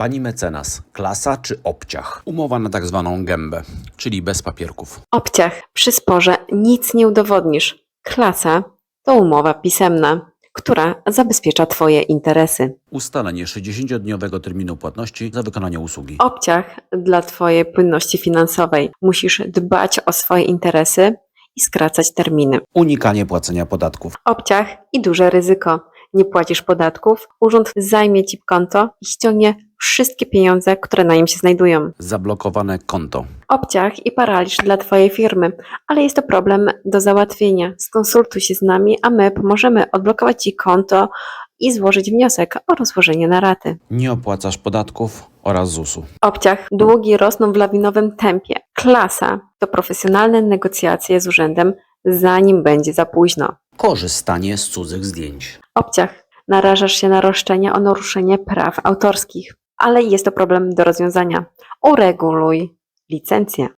Pani mecenas, klasa czy obciach? Umowa na tak zwaną gębę, czyli bez papierków. Obciach, przy sporze nic nie udowodnisz. Klasa to umowa pisemna, która zabezpiecza Twoje interesy. Ustalenie 60-dniowego terminu płatności za wykonanie usługi. Obciach dla Twojej płynności finansowej. Musisz dbać o swoje interesy i skracać terminy. Unikanie płacenia podatków. Obciach i duże ryzyko. Nie płacisz podatków, urząd zajmie Ci konto i ściągnie wszystkie pieniądze, które na nim się znajdują. Zablokowane konto. obciach i paraliż dla Twojej firmy, ale jest to problem do załatwienia. Skonsultuj się z nami, a my pomożemy odblokować Ci konto i złożyć wniosek o rozłożenie na raty. Nie opłacasz podatków oraz ZUS-u. Obciach długi rosną w lawinowym tempie. Klasa to profesjonalne negocjacje z urzędem, zanim będzie za późno. Korzystanie z cudzych zdjęć. Obciach narażasz się na roszczenia o naruszenie praw autorskich, ale jest to problem do rozwiązania. Ureguluj licencję.